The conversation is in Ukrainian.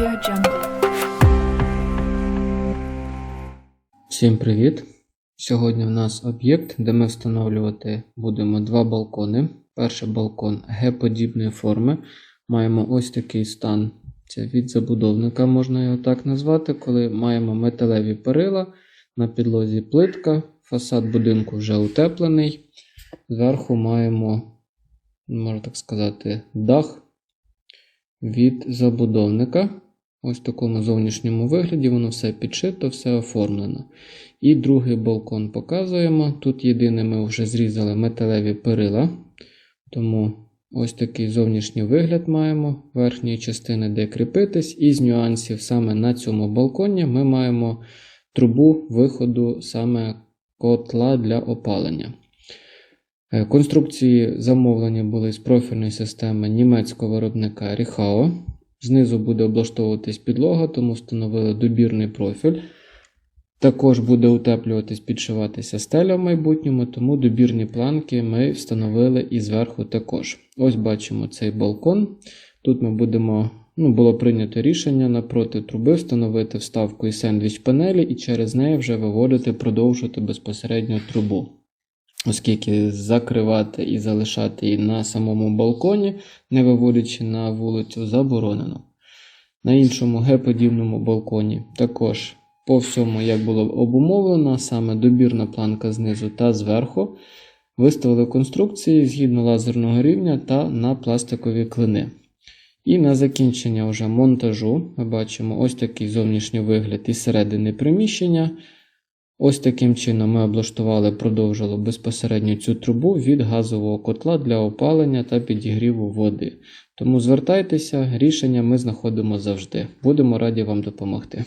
Audio Jungle. Всім привіт! Сьогодні в нас об'єкт, де ми встановлювати будемо два балкони. Перший балкон Г-подібної форми. Маємо ось такий стан. Це від забудовника, можна його так назвати, коли маємо металеві перила, на підлозі плитка, фасад будинку вже утеплений. Зверху маємо, можна так сказати, дах від забудовника. Ось в такому зовнішньому вигляді воно все підшито, все оформлено. І другий балкон показуємо. Тут єдине ми вже зрізали металеві перила, тому ось такий зовнішній вигляд маємо верхньої частини, де кріпитись. Із нюансів саме на цьому балконі ми маємо трубу виходу саме котла для опалення. Е, Конструкції замовлені були з профільної системи німецького виробника Ріхао. Знизу буде облаштовуватись підлога, тому встановили добірний профіль. Також буде утеплюватись, підшиватися стеля в майбутньому, тому добірні планки ми встановили і зверху також. Ось бачимо цей балкон. Тут ми будемо, ну, було прийнято рішення напроти труби встановити вставку і сендвіч панелі, і через неї вже виводити, продовжувати безпосередньо трубу. Оскільки закривати і залишати її на самому балконі, не виводячи на вулицю, заборонено. На іншому Г-подібному балконі також по всьому, як було обумовлено, саме добірна планка знизу та зверху, виставили конструкції згідно лазерного рівня та на пластикові клини. І на закінчення вже монтажу ми бачимо ось такий зовнішній вигляд із середини приміщення. Ось таким чином ми облаштували, продовжили безпосередньо цю трубу від газового котла для опалення та підігріву води. Тому звертайтеся, рішення ми знаходимо завжди. Будемо раді вам допомогти.